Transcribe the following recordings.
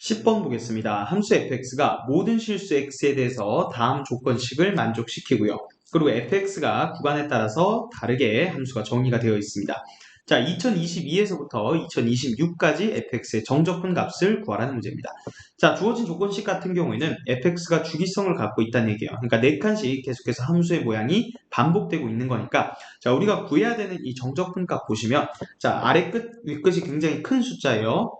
10번 보겠습니다. 함수 fx가 모든 실수 x에 대해서 다음 조건식을 만족시키고요. 그리고 fx가 구간에 따라서 다르게 함수가 정의가 되어 있습니다. 자, 2022에서부터 2026까지 fx의 정적분 값을 구하라는 문제입니다. 자, 주어진 조건식 같은 경우에는 fx가 주기성을 갖고 있다는 얘기예요. 그러니까 4칸씩 계속해서 함수의 모양이 반복되고 있는 거니까 자, 우리가 구해야 되는 이 정적분 값 보시면 자, 아래 끝, 위 끝이 굉장히 큰 숫자예요.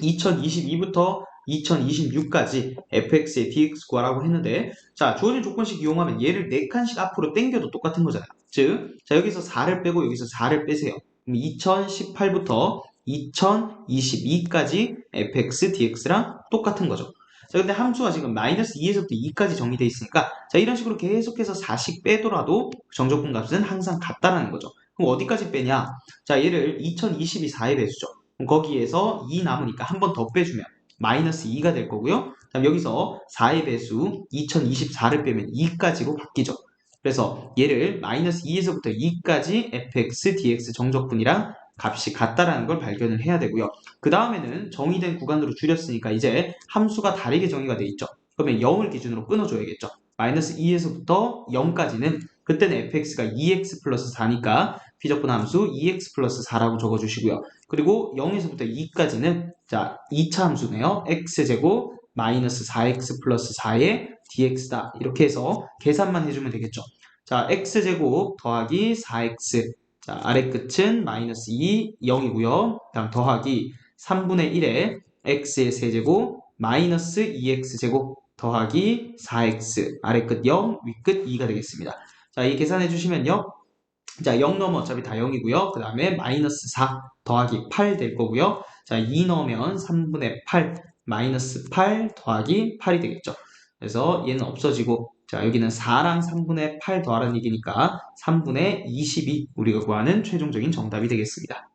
2022부터 2026까지 fx의 dx 구하라고 했는데 자 주어진 조건식 이용하면 얘를 4칸씩 앞으로 당겨도 똑같은 거잖아요. 즉, 자 여기서 4를 빼고 여기서 4를 빼세요. 그럼 2018부터 2022까지 fx dx랑 똑같은 거죠. 자 근데 함수가 지금 마이너스 2에서부터 2까지 정의되어 있으니까 자 이런 식으로 계속해서 4씩 빼더라도 정적분 값은 항상 같다라는 거죠. 그럼 어디까지 빼냐? 자 얘를 2022 4의 배수죠. 거기에서 2 남으니까 한 번 더 빼주면 마이너스 2가 될 거고요. 다음 여기서 4의 배수 2024를 빼면 2까지로 바뀌죠. 그래서 얘를 마이너스 2에서부터 2까지 fx, dx 정적분이랑 값이 같다라는 걸 발견을 해야 되고요. 그 다음에는 정의된 구간으로 줄였으니까 이제 함수가 다르게 정의가 돼 있죠. 그러면 0을 기준으로 끊어줘야겠죠. 마이너스 2에서부터 0까지는 그때는 fx가 2x 플러스 4니까 피적분 함수 2x 플러스 4라고 적어주시고요. 그리고 0에서부터 2까지는 자 2차 함수네요. x제곱 마이너스 4x 플러스 4의 dx다. 이렇게 해서 계산만 해주면 되겠죠. 자 x제곱 더하기 4x 자 아래 끝은 마이너스 2, 0이고요. 다음 더하기 3분의 1에 x의 세제곱 마이너스 2x제곱 더하기 4x 아래 끝 0, 위 끝 2가 되겠습니다. 자, 이 계산해 주시면요. 자, 0 넣으면 어차피 다 0이고요. 그 다음에 마이너스 4 더하기 8 될 거고요. 자, 2 넣으면 3분의 8 마이너스 8 더하기 8이 되겠죠. 그래서 얘는 없어지고 자 여기는 4랑 3분의 8 더하라는 얘기니까 3분의 22 우리가 구하는 최종적인 정답이 되겠습니다.